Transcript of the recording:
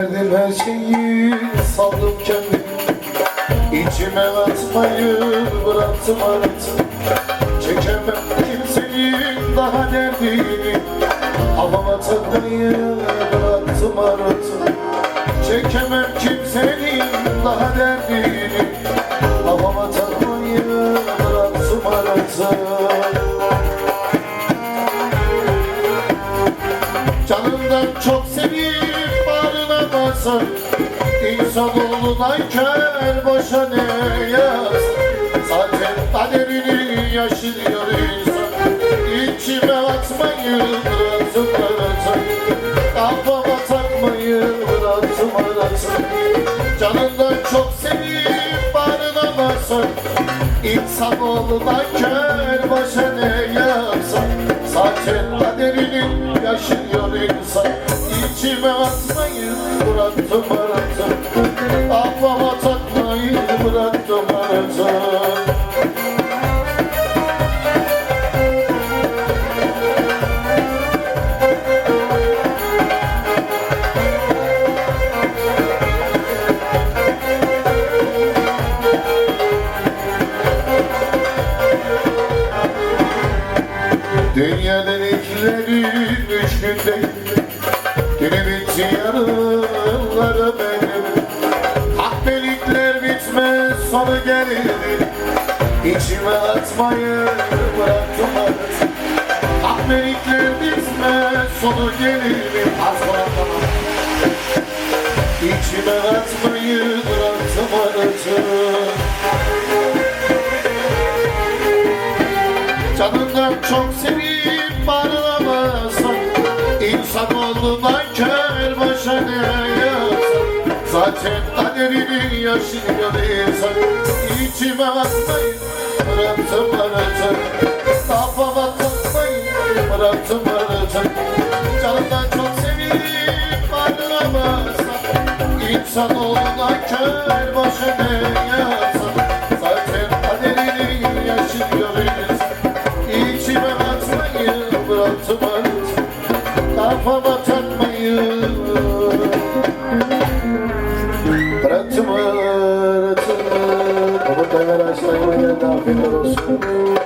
Verdim her şeyi saldım kendimi. İçime atmayı bıraktım artık. Çekemem kimsenin daha derdini. Havama takmayı bıraktım artık. Çekemem kimsenin daha derdini. Havama takmayı bıraktım artık. Canımdan çok sevip bağrına İnsanoğlu nankör boşa ne yaz? Zaten kaderini yaşıyor insan İçime atmayı bıraktım bıraktım Kafama takmayı bıraktım bıraktım Canımdan çok sevip bağrına basar İnsanoğlu nankör boşa ne yazar Zaten bıraktım bıraktım Kafama takmayı bıraktım bıraktım Dünya dediklerim üç günde Yine bitti yarınlara benim Kahpelikler bitmez sonu gelir İçime atmayı bıraktım artık Kahpelikler bitmez sonu gelir Asla İçime atmayı bıraktım artık Canından çok sevip bağrılamazsan İnsanoğluna kör yaşanıyoruz Zaten kaderini yaşıyor İçime atmayın Bıraktım aracı Kafama takmayın Bıraktım aracı Canından çok sevilip ayrılamazsam İnsanoğluna kör başa ne yazsam. Zaten kaderini yaşıyor insan. İçime atmayın Bıraktım aracı Kafama takmayın Sayın Genel Afiyet olsun.